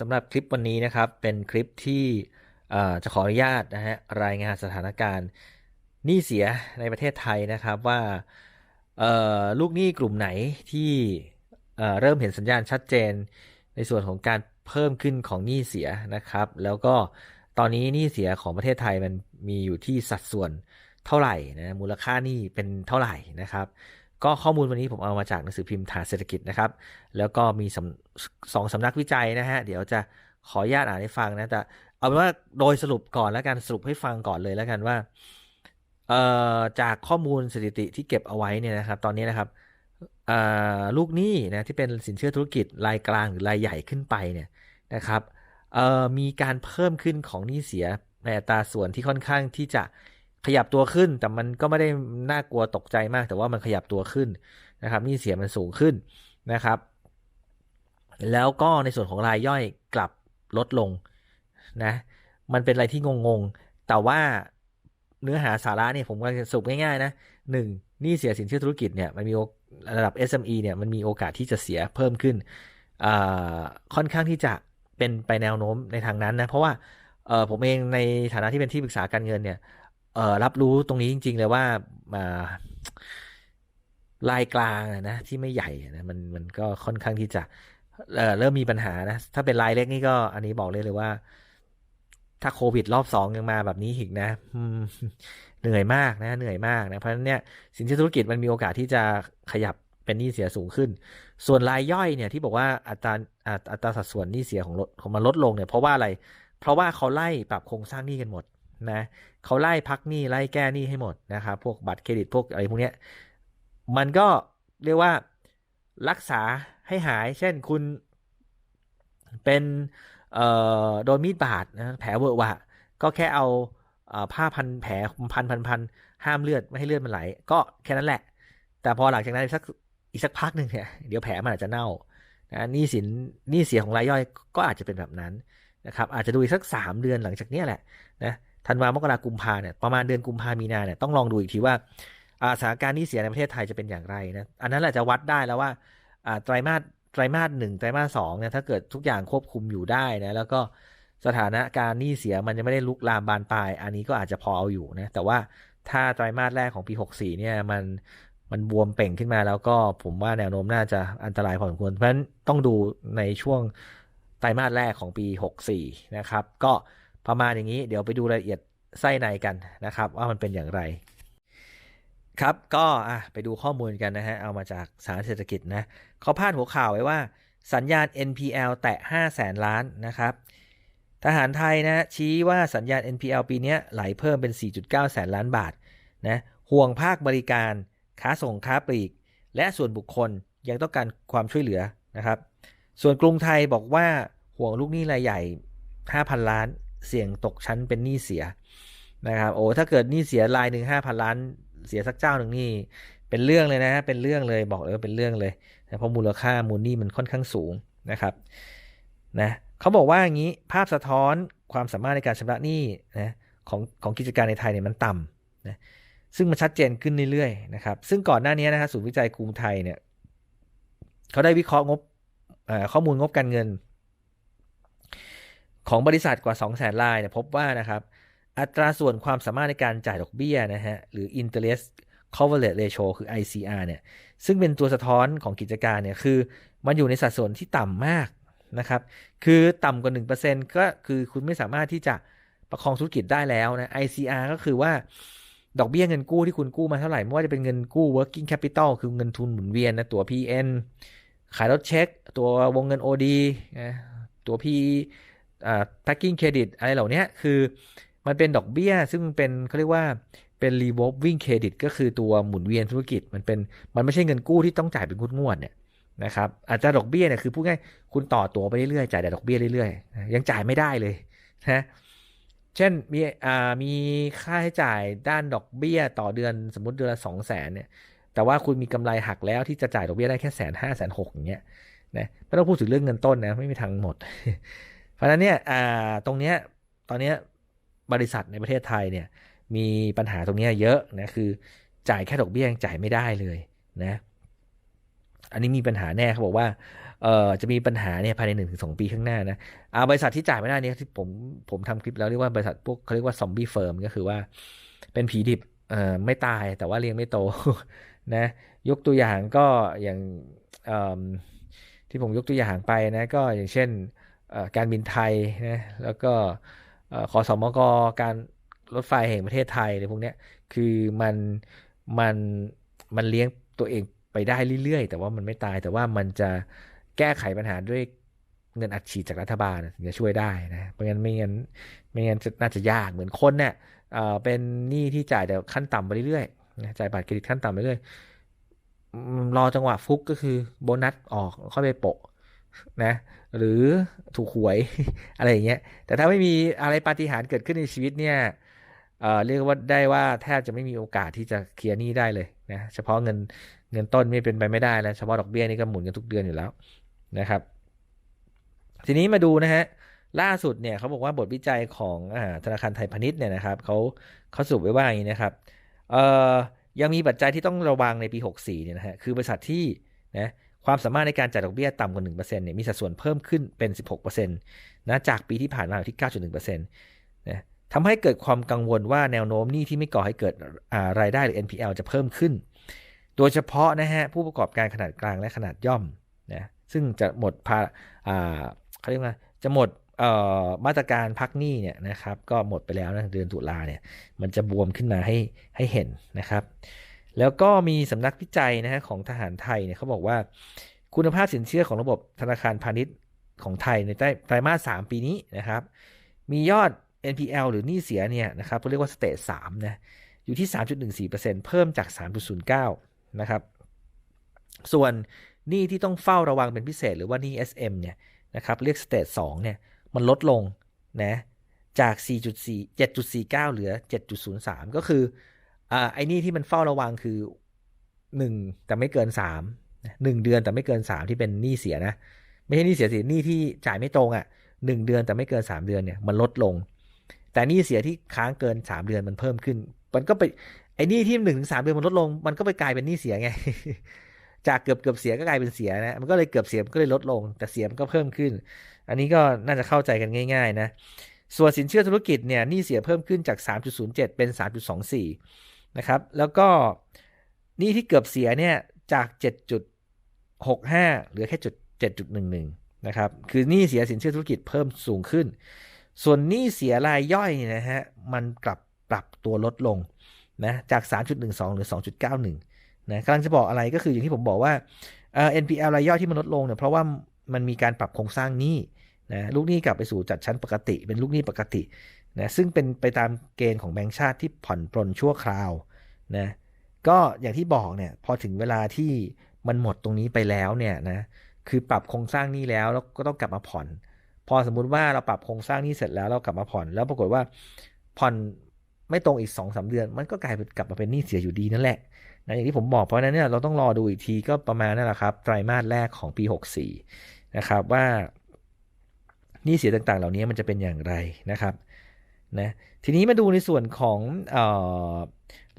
สำหรับคลิปวันนี้นะครับ เป็นคลิปที่จะขออนุญาตนะฮะรายงานสถานการณ์หนี้เสียในประเทศไทยนะครับว่าลูกหนี้กลุ่มไหนที่เริ่มเห็นสัญญาณชัดเจน ในส่วนของการเพิ่มขึ้นของหนี้เสียนะครับ แล้วก็ตอนนี้หนี้เสียของประเทศไทยมันมีอยู่ที่สัดส่วนเท่าไหร่นะมูลค่าหนี้เป็นเท่าไหร่นะครับ ก็ข้อมูลวันนี้ผมเอามาจากหนังสือพิมพ์ฐานเศรษฐกิจนะครับ แล้วก็มีสองสำนักวิจัยนะฮะ เดี๋ยวจะขออนุญาตอ่านให้ฟังนะ แต่เอาเป็นว่าโดยสรุปก่อนแล้วกัน สรุปให้ฟังก่อนเลยแล้วกันว่า เอ่อ จากข้อมูลสถิติที่เก็บเอาไว้เนี่ยนะครับ ตอนนี้นะครับลูกหนี้นะที่เป็นสินเชื่อธุรกิจรายกลางหรือรายใหญ่ขึ้นไปเนี่ยนะครับมีการเพิ่มขึ้นของหนี้เสียในอัตราส่วนที่ค่อนข้างที่จะ ขยับตัวขึ้น แต่มันก็ไม่ได้น่ากลัวตกใจมาก แต่ว่ามันขยับตัวขึ้นนะครับนี่เสียมันสูงขึ้นนะครับ แล้วก็ในส่วนของรายย่อยกลับลดลงนะมันเป็นอะไรที่งงๆ แต่ว่าเนื้อหาสาระเนี่ยผมก็จะสรุปง่ายๆนะหนึ่งนี่เสียสินเชื่อธุรกิจเนี่ยมันมีระดับ SME เนี่ยมันมีโอกาสที่จะเสียเพิ่มขึ้นค่อนข้างที่จะเป็นไปแนวโน้มในทางนั้นนะเพราะว่าผมเองในฐานะที่เป็นที่ปรึกษาการเงินเนี่ย เออรับรู้ตรงนี้จริง ๆ เลยว่ามาลายกลางนะที่ไม่ใหญ่นะมันมันก็ค่อนข้างที่จะเเริ่มมีปัญหานะ ถ้าเป็นลายเล็กนี่ก็ อันนี้บอกเลยเลยว่า ถ้าโควิดรอบสองยังมาแบบนี้อีกนะเหนื่อยมากนะ เหนื่อยมากนะ เพราะฉะนั้นเนี่ยสินเชื่อธุรกิจมันมีโอกาสที่จะขยับเป็นหนี้เสียสูงขึ้น ส่วนรายย่อยเนี่ยที่บอกว่าอัตราอัตราสัดส่วนหนี้เสียของลดของมันลดลงเนี่ยเพราะว่าอะไร เพราะว่าเขาไล่ปรับโครงสร้างหนี้กันหมดนะ เขาไล่พักหนี้ไล่แก้หนี้ให้หมดนะครับ พวกบัตรเครดิตพวกอะไรพวกนี้มันก็เรียกว่ารักษาให้หาย เช่นคุณเป็นโดนมีดบาดนะแผลเวอะวะ ก็แค่เอาผ้าพันแผลพันพันพันห้ามเลือดไม่ให้เลือดมันไหล ก็แค่นั้นแหละ แต่พอหลังจากนั้นสักอีกสักพักหนึ่งเนี่ยเดี๋ยวแผลมันอาจจะเน่านะนี่สินนี่เสียของรายย่อยก็อาจจะเป็นแบบนั้นนะครับ อาจจะดูอีกสักสามเดือนหลังจากนี้แหละนะ ธันวามกรากุมภาเนี่ยประมาณเดือนกุมภามีนาเนี่ยต้องลองดูอีกทีว่าสถานการณ์นี้เสียในประเทศไทยจะเป็นอย่างไรนะอันนั้นแหละจะวัดได้แล้วว่าไตรมาสไตรมาสหนึ่งไตรมาสสองเนี่ยถ้าเกิดทุกอย่างควบคุมอยู่ได้นะแล้วก็สถานการณ์หนี้เสียมันจะไม่ได้ลุกลามบานปลาย อันนี้ก็อาจจะพอเอาอยู่นะแต่ว่าถ้าไตรมาสแรกของปี 64 เนี่ยมันมันบวมเป่งขึ้นมาแล้วก็ผมว่าแนวโน้มน่าจะอันตรายพอสมควรเพราะฉะนั้นต้องดูในช่วงไตรมาสแรกของปี 64 นะครับ ก็ ประมาณอย่างนี้เดี๋ยวไปดูรายละเอียดไส้ในกันนะครับ ว่ามันเป็นอย่างไร ครับก็อะไปดูข้อมูลกันนะฮะ เอามาจากสารเศรษฐกิจนะเขาพาดหัวข่าวไว้ว่า สัญญาณ NPL แตะ5แสนล้านนะครับทหารไทยนะชี้ว่าสัญญาณ NPL ปีนี้ไหลเพิ่มเป็น 4.9 แสนล้านบาทนะห่วงภาคบริการ ค้าส่งค้าปลีก และส่วนบุคคลยังต้องการความช่วยเหลือนะครับ ส่วนกรุงไทยบอกว่าห่วงลูกหนี้รายใหญ่ 5,000 ล้าน เสี่ยงตกชั้นเป็นหนี้เสียนะครับ โอ้ถ้าเกิดหนี้เสียรายหนึ่งห้าพันล้านเสียสักเจ้าหนึ่งนี่เป็นเรื่องเลยนะเป็นเรื่องเลยบอกเลยว่าเป็นเรื่องเลยนะเพราะมูลค่ามูลหนี้มันค่อนข้างสูงนะครับนะเขาบอกว่าอย่างนี้ภาพสะท้อนความสามารถในการชำระหนี้นะของของกิจการในไทยเนี่ยมันต่ำนะซึ่งมันชัดเจนขึ้นเรื่อยๆนะครับ ซึ่งก่อนหน้านี้นะครับศูนย์วิจัยกรุงไทยเนี่ยเขาได้วิเคราะห์งบข้อมูลงบการเงิน ของบริษัทกว่า 2 0 0แสนรายเนี่ยพบว่านะครับอัตราส่วนความสามารถในการจ่ายดอกเบี้ยนะฮะหรือ interest coverage ratio คือ ICR เนี่ยซึ่งเป็นตัวสะท้อนของกิจการเนี่ยคือมันอยู่ในสัดส่วนที่ต่ำมากนะครับคือต่ำกว่า 1%ก็คือคุณไม่สามารถที่จะประคองธุรกิจได้แล้วนะ ICR ก็คือว่าดอกเบี้ยเงินกู้ที่คุณกู้มาเท่าไหร่ ไม่ว่าจะเป็นเงินกู้ working capital คือเงินทุนหมุนเวียนนะตัว PN ขายรถเช็ค ตัววงเงิน OD นะตัว P อ่า packing credit อะไรเหล่านี้คือมันเป็นดอกเบี้ย ซึ่งเป็นเขาเรียกว่าเป็น revolving credit ก็คือตัวหมุนเวียนธุรกิจมันเป็นมันไม่ใช่เงินกู้ที่ต้องจ่ายเป็นงวดเนี่ยนะครับอาจจะดอกเบี้ยเนี่ยคือพูดง่ายคุณต่อตัวไปเรื่อยๆจ่ายแต่ดอกเบี้ยเรื่อยๆยังจ่ายไม่ได้เลยนะเช่นมีอ่ามีค่าใช้จ่ายด้านดอกเบี้ยต่อเดือนสมมติเดือนละสองแสนเนี่ยแต่ว่าคุณมีกำไรหักแล้วที่จะจ่ายดอกเบี้ยได้แค่แสนห้าแสนหกอย่างเงี้ยนะไม่ต้องพูดถึงเรื่องเงินต้นนะไม่มีทางหมด ราะฉะนั้นเนี่ยตรงเนี้ยตอนเนี้ยบริษัทในประเทศไทยเนี่ยมีปัญหาตรงนี้เยอะนะคือจ่ายแค่ดอกเบี้ยจ่ายไม่ได้เลยนะอันนี้มีปัญหาแน่เขาบอกว่าเอ่อจะมีปัญหาเนี่ยภายในหนึ่งถึงสองปีข้างหน้านะอาบริษัทที่จ่ายไม่ได้เนี่ยที่ผมผมทำคลิปแล้วเรียกว่าบริษัทพวกเขาเรียกว่าซอมบี้เฟิร์มก็คือว่าเป็นผีดิบเอ่อไม่ตายแต่ว่าเลี้ยงไม่โตนะยกตัวอย่างก็อย่างที่ผมยกตัวอย่างไปนะก็อย่างเช่น การบินไทยนะแล้วก็ขอสมกการรถไฟแห่งประเทศไทยอะไรพวกนี้คือมันมันมันเลี้ยงตัวเองไปได้เรื่อยๆ แต่ว่ามันไม่ตายแต่ว่ามันจะแก้ไขปัญหาด้วยเงินอัดฉีดจากรัฐบาลถึงจะช่วยได้นะเพราะงั้นไม่งั้นไม่งั้นน่าจะยากเหมือนคนเนี่ยเป็นหนี้ที่จ่ายแต่ขั้นต่ำไปเรื่อยๆจ่ายบัตรเครดิตขั้นต่ำไปเรื่อยรอจังหวะฟุกก็คือโบนัสออกค่อยไปโปะนะ หรือถูกหวยอะไรอย่างเงี้ยแต่ถ้าไม่มีอะไรปาฏิหาริย์เกิดขึ้นในชีวิตเนี่ยเเรียกว่าได้ว่าแทบจะไม่มีโอกาสที่จะเคลียร์หนี้ได้เลยนะเฉพาะเงินเงินต้นไม่เป็นไปไม่ได้แล้วเฉพาะดอกเบี้ยนี่ก็หมุนกันทุกเดือนอยู่แล้วนะครับ ทีนี้มาดูนะฮะล่าสุดเนี่ยเขาบอกว่าบทวิจัยของอธนาคารไทยพาณิชย์เนี่ยนะครับเขาเขาสรุปไว้ว่าอย่างนี้นะครับเอ่อยังมีปัจจัยที่ต้องระวังในปี 64เนี่ยนะฮะคือบริษัทที่นะ ความสามารถในการจ่ายดอกเบี้ยต่ำกว่า1%เนี่ยมีสัดส่วนเพิ่มขึ้นเป็น 16%นะจากปีที่ผ่านมาอยู่ที่ 9.1%นะทำให้เกิดความกังวลว่าแนวโน้มหนี้ที่ไม่ก่อให้เกิดรายได้หรือ NPL จะเพิ่มขึ้น โดยเฉพาะนะฮะผู้ประกอบการขนาดกลางและขนาดย่อมนะซึ่งจะหมดภาเขาเรียกว่าจะหมดมาตรการพักหนี้เนี่ยนะครับก็หมดไปแล้วนะเดือนตุลาเนี่ยมันจะบวมขึ้นมาให้ให้เห็นนะครับ แล้วก็มีสำนักวิจัยนะฮะของทหารไทยเนี่ยเขาบอกว่า คุณภาพสินเชื่อของระบบธนาคารพาณิชย์ของไทยในไตรมาส3ปีนี้นะครับ มียอด NPL หรือหนี้เสียเนี่ยนะครับเขาเรียกว่าสเตจ3นะอยู่ที่ 3.14%เพิ่มจาก 3.09 นะครับ ส่วนหนี้ที่ต้องเฝ้าระวังเป็นพิเศษ หรือว่าหนี้ SM เนี่ยนะครับเรียกสเตจ2เนี่ยมันลดลงนะจาก 4.4 7.49 เหลือ 7.03 ก็คือ อ่าไอ้นี่ที่มันเฝ้าระวังคือ1แต่ไม่เกิน3 1เดือนแต่ไม่เกิน3ที่เป็นหนี้เสียนะ ไม่ใช่หนี้เสียสิหนี้ที่จ่ายไม่ตรงอะ่ะหนึ่งเดือนแต่ไม่เกิน3เดือนเนี่ยมันลดลง แต่หนี้เสียที่ค้างเกิน3เดือนมันเพิ่มขึ้น มันก็ไปไอ้นี่ที่หนึ่งถึงสามเดือนมันลดลง มันก็ไปกลายเป็นหนี้เสียไง จากเกือบเกือบเสียก็กลายเป็นเสียนะมันก็เลยเกือบเสียก็เลยลดลง แต่เสียมันก็เพิ่มขึ้น อันนี้ก็น่าจะเข้าใจกันง่าย ๆ นะส่วนสินเชื่อธุรกิจเนี่ยหนี้เสียเพิ่มขึ้นจาก 3.07 เป็น 3.24 นะครับ แล้วก็นี้ที่เกือบเสียเนี่ยจาก 7.65 เหลือแค่จุด7.11 นะครับ คือหนี้เสียสินเชื่อธุรกิจเพิ่มสูงขึ้น ส่วนหนี้เสียรายย่อยเนี่ยนะฮะ มันกลับปรับตัวลดลงนะจาก 3.12 หรือ 2.91 นะกำลังจะบอกอะไรก็คืออย่างที่ผมบอกว่าเอ่อ NPL รายย่อยที่มันลดลงเนี่ยเพราะว่ามันมีการปรับโครงสร้างหนี้นะลูกหนี้กลับไปสู่จัดชั้นปกติ เป็นลูกหนี้ปกตินะซึ่งเป็นไปตามเกณฑ์ของแบงก์ชาติที่ผ่อนปลนชั่วคราว นะก็อย่างที่บอกเนี่ยพอถึงเวลาที่มันหมดตรงนี้ไปแล้วเนี่ยนะคือปรับโครงสร้างนี้แล้วแล้วก็ต้องกลับมาผ่อน พอสมมุติว่าเราปรับโครงสร้างนี้เสร็จแล้วเรากลับมาผ่อน แล้วปรากฏว่าผ่อนไม่ตรงอีก2องสาเดือน มันก็กลายเป็นกลับมาเป็นหนี้เสียอยู่ดีนั่นแหละนะอย่างที่ผมบอกเพราะนั้นเนี่ยเราต้องรอดูอีกทีก็ประมาณนั่นแหละครับไตรมาสแรกของปี 64 นะครับว่านี่เสียต่างๆ เหล่านี้มันจะเป็นอย่างไรนะครับนะทีนี้มาดูในส่วนของออ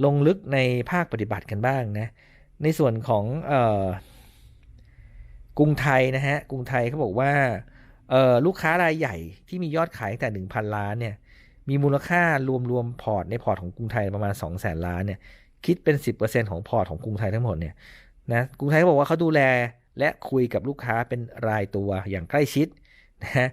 ลงลึกในภาคปฏิบัติกันบ้างนะ ในส่วนของออกรุงไทยนะฮะ กรุงไทยเขาบอกว่าลูกค้ารายใหญ่ที่มียอดขายแต่ 1,000 ล้านเนี่ย มีมูลค่ารวมๆพอร์ตในพอร์ตของกรุงไทยประมาณ 2 0 0แสนล้านเนี่ย คิดเป็น 10%ของพอร์ตของกรุงไทยทั้งหมดเนี่ยนะ กรุงไทยเขาบอกว่าเขาดูแลและคุยกับลูกค้าเป็นรายตัวอย่างใกล้ชิดนะ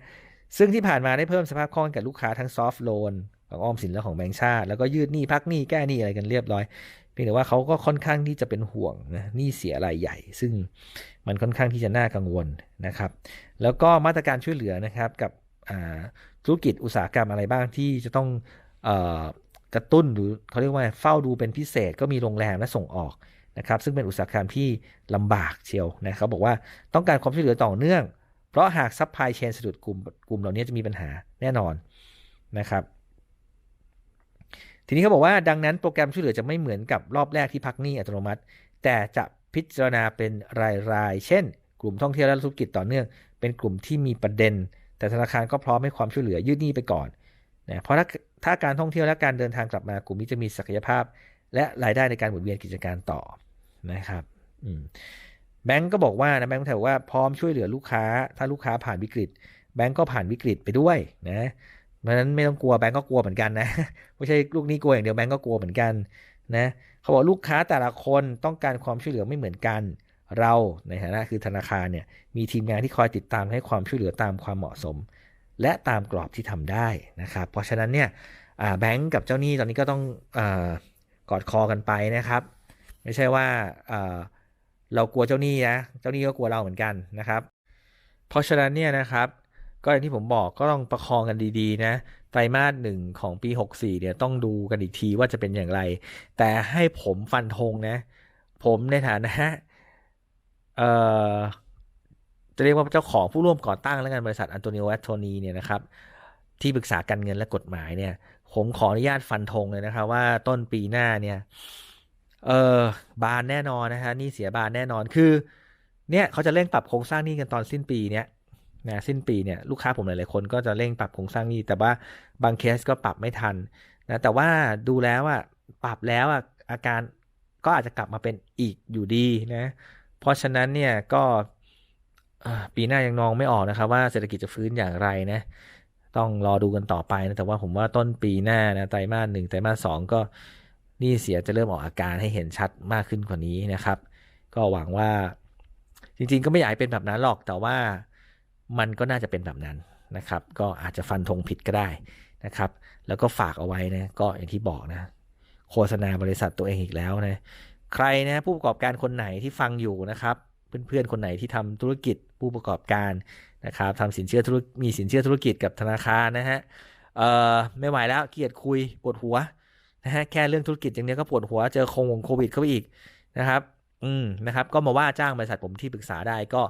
ซึ่งที่ผ่านมาได้เพิ่มสภาพคล่องกับลูกค้าทั้งซอฟท์โลน ของออมสินและของแบงก์ชาติ แล้วก็ยืดหนี้พักหนี้แก้หนี้อะไรกันเรียบร้อยเพียงแต่ว่าเขาก็ค่อนข้างที่จะเป็นห่วงนะหนี้เสียรายใหญ่ ซึ่งมันค่อนข้างที่จะน่ากังวลนะครับ แล้วก็มาตรการช่วยเหลือนะครับกับธุรกิจอุตสาหกรรมอะไรบ้างที่จะต้องกระตุ้นหรือเขาเรียกว่าเฝ้าดูเป็นพิเศษก็มีโรงแรมและส่งออกนะครับ ซึ่งเป็นอุตสาหกรรมที่ลำบากเชียวนะเขาบอกว่าต้องการความช่วยเหลือต่อเนื่อง เพราะหากซัพพลายเชนสะดุดกลุ่มกลุ่มเหล่านี้จะมีปัญหาแน่นอนนะครับ ทีนี้เขาบอกว่าดังนั้นโปรแกรมช่วยเหลือจะไม่เหมือนกับรอบแรกที่พักหนี้อัตโนมัติ แต่จะพิจารณาเป็นรายๆ เช่น กลุ่มท่องเที่ยวและธุรกิจต่อเนื่อง เป็นกลุ่มที่มีประเด็น แต่ธนาคารก็พร้อมให้ความช่วยเหลือยืดหนี้ไปก่อนนะเพราะถ้าถ้าการท่องเที่ยวและการเดินทางกลับมากลุ่มนี้จะมีศักยภาพ และรายได้ในการหมุนเวียนกิจการต่อนะครับแบงก์ก็บอกว่านะแบงก์ถือว่าพร้อมช่วยเหลือลูกค้า ถ้าลูกค้าผ่านวิกฤต แบงก์ก็ผ่านวิกฤตไปด้วยนะ เพราะฉะนั้นไม่ต้องกลัวแบงก์ก็กลัวเหมือนกันนะไม่ใช่ลูกนี้กลัวอย่างเดียวแบงก์ก็กลัวเหมือนกันนะเขาบอกลูกค้าแต่ละคนต้องการความช่วยเหลือไม่เหมือนกัน เราในฐานะคือธนาคารเนี่ยมีทีมงานที่คอยติดตามให้ความช่วยเหลือตามความเหมาะสม และตามกรอบที่ทำได้นะครับเพราะฉะนั้นเนี่ยแบงก์กับเจ้าหนี้ตอนนี้ก็ต้องอกอดคอกันไปนะครับ ไม่ใช่ว่าเรากลัวเจ้าหนี้นะเจ้าหนี้ก็กลัวเราเหมือนกันนะครับ เพราะฉะนั้นเนี่ยนะครับ ก็อย่างที่ผมบอกก็ต้องประคองกันดีๆ นะไตรมาสหนึ่งของปี 64เนี่ยต้องดูกันอีกทีว่าจะเป็นอย่างไร แต่ให้ผมฟันธงนะ ผมในฐานะเอ่อจะเรียกว่าเจ้าของผู้ร่วมก่อตั้งแล้วกันบริษัทอันโตนิโอแอตโทนีเนี่ยนะครับ ที่ปรึกษาการเงินและกฎหมายเนี่ย ผมขออนุญาตฟันธงเลยนะครับ ว่าต้นปีหน้าเนี่ย เออบานแน่นอนนะฮะนี่เสียบานแน่นอนคือ เนี่ยเขาจะเร่งปรับโครงสร้างหนี้กันตอนสิ้นปีเนี้ย นะสิ้นปีเนี่ยลูกค้าผมหลายๆคนก็จะเร่งปรับโครงสร้างหนี้ แต่ว่าบางเคสก็ปรับไม่ทันนะแต่ว่าดูแล้วอะปรับแล้วอะอาการก็อาจจะกลับมาเป็นอีกอยู่ดีนะเพราะฉะนั้นเนี่ยก็ปีหน้ายังนองไม่ออกนะครับ ว่าเศรษฐกิจจะฟื้นอย่างไรนะต้องรอดูกันต่อไปนะแต่ว่าผมว่าต้นปีหน้านะไตรมาสหนึ่งไตรมาสสองก็นี่เสียจะเริ่มออกอาการให้เห็นชัดมากขึ้นกว่านี้นะครับ ก็หวังว่าจริงๆก็ไม่อยากให้เป็นแบบนั้นหรอกแต่ว่า มันก็น่าจะเป็นแบบนั้นนะครับ ก็อาจจะฟันธงผิดก็ได้นะครับ แล้วก็ฝากเอาไว้นะก็อย่างที่บอกนะโฆษณาบริษัทตัวเองอีกแล้วนะใครนะผู้ประกอบการคนไหนที่ฟังอยู่นะครับ เพื่อนๆคนไหนที่ทำธุรกิจผู้ประกอบการนะครับทำสินเชื่อธุรมีสินเชื่อธุรกิจกับธนาคารนะฮะเอ่อไม่ไหวแล้วเกียดคุยปวดหัวนะฮะแค่เรื่องธุรกิจอย่างนี้ก็ปวดหัวเจอโควงโควิดเข้าไปอีกนะครับ อืมนะครับ ก็มาว่าจ้างบริษัทผมที่ปรึกษาได้ก็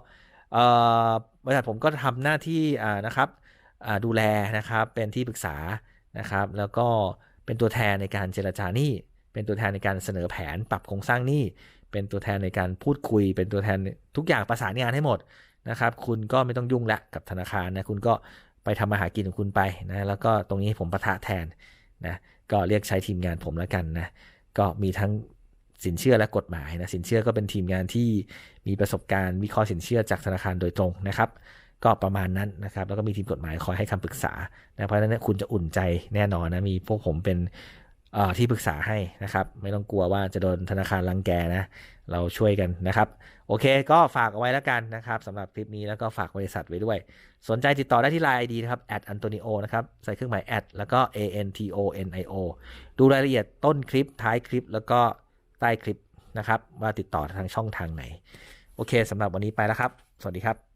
บริษัทผมก็ทำหน้าที่นะครับดูแลนะครับเป็นที่ปรึกษานะครับ แล้วก็เป็นตัวแทนในการเจรจาหนี้ เป็นตัวแทนในการเสนอแผนปรับโครงสร้างหนี้ เป็นตัวแทนในการพูดคุย เป็นตัวแทนทุกอย่างประสานงานให้หมดนะครับ คุณก็ไม่ต้องยุ่งละกับธนาคารนะคุณก็ไปทำมาหากินของคุณไปนะแล้วก็ตรงนี้ผมประทะแทนนะก็เรียกใช้ทีมงานผมแล้วกันนะก็มีทั้ง สินเชื่อและกฎหมายนะสินเชื่อก็เป็นทีมงานที่มีประสบการณ์วิเคราะห์สินเชื่อจากธนาคารโดยตรงนะครับ ก็ประมาณนั้นนะครับ แล้วก็มีทีมกฎหมายคอยให้คำปรึกษานะเพราะฉะนั้นคุณจะอุ่นใจแน่นอนนะมีพวกผมเป็นที่ปรึกษาให้นะครับ ไม่ต้องกลัวว่าจะโดนธนาคารรังแกนะ เราช่วยกันนะครับ โอเค ก็ฝากเอาไว้แล้วกันนะครับสำหรับคลิปนี้แล้วก็ฝากบริษัทไว้ด้วย สนใจติดต่อได้ที่ไลน์ ID นะครับ @antonio นะครับ ใส่เครื่องหมาย a แล้วก็ a n t o n i o ดูรายละเอียดต้นคลิปท้ายคลิปแล้วก็ ใต้คลิปนะครับ ว่าติดต่อทางช่องทางไหน โอเคสำหรับวันนี้ไปแล้วครับ สวัสดีครับ